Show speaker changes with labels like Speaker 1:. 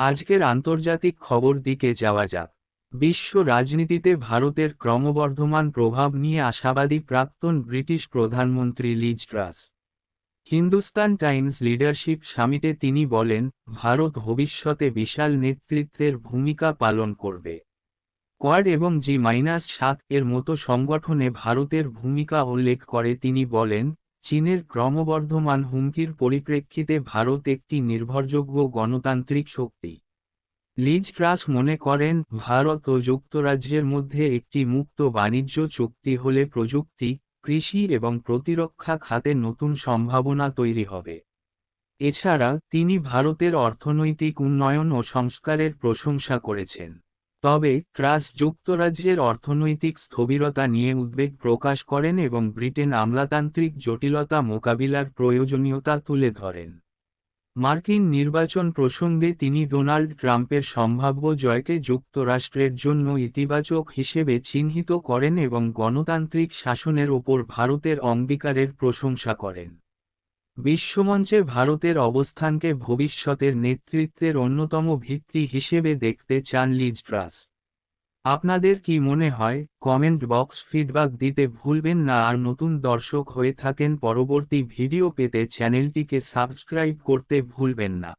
Speaker 1: আজকের আন্তর্জাতিক খবর দিকে যাওয়া যাক। বিশ্ব রাজনীতিতে ভারতের ক্রমবর্ধমান প্রভাব নিয়ে আশাবাদী প্রাক্তন ব্রিটিশ প্রধানমন্ত্রী Liz Truss Hindustan Times leadership সামিটে তিনি বলেন, ভারত ভবিষ্যতে বিশাল নেতৃত্বের ভূমিকা পালন করবে। কোয়াড এবং জি মাইনাস সাত এর মতো সংগঠনে ভারতের ভূমিকা উল্লেখ করে তিনি বলেন চীনের ক্রমবর্ধমান হুমকির পরিপ্রেক্ষিতে ভারত একটি নির্ভরযোগ্য গণতান্ত্রিক শক্তি। লিজ ট্রাস মনে করেন, ভারত ও যুক্তরাজ্যের মধ্যে একটি মুক্ত বাণিজ্য চুক্তি হলে প্রযুক্তি, কৃষি এবং প্রতিরক্ষা খাতে নতুন সম্ভাবনা তৈরি হবে। এছাড়া, তিনি ভারতের অর্থনৈতিক উন্নয়ন ও সংস্কারের প্রশংসা করেছেন। তবে ট্রাস যুক্তরাজ্যের অর্থনৈতিক স্থবিরতা নিয়ে উদ্বেগ প্রকাশ করেন এবং ব্রিটেন আমলাতান্ত্রিক জটিলতা মোকাবিলার প্রয়োজনীয়তা তুলে ধরেন। মার্কিন নির্বাচন প্রসঙ্গে তিনি ডোনাল্ড ট্রাম্পের সম্ভাব্য জয়কে যুক্তরাষ্ট্রের জন্য ইতিবাচক হিসেবে চিহ্নিত করেন এবং গণতান্ত্রিক শাসনের ওপর ভারতের অঙ্গীকারের প্রশংসা করেন। বিশ্বমঞ্চে ভারতের অবস্থানকে ভবিষ্যতের নেতৃত্বের অন্যতম ভিত্তি হিসেবে দেখতে চান লিজ ট্রাস আপনাদের কি মনে হয়, কমেন্ট বক্স ফিডব্যাক দিতে ভুলবেন না আর নতুন দর্শক হয়ে থাকেন পরবর্তী ভিডিও পেতে চ্যানেলটিকে সাবস্ক্রাইব করতে ভুলবেন না।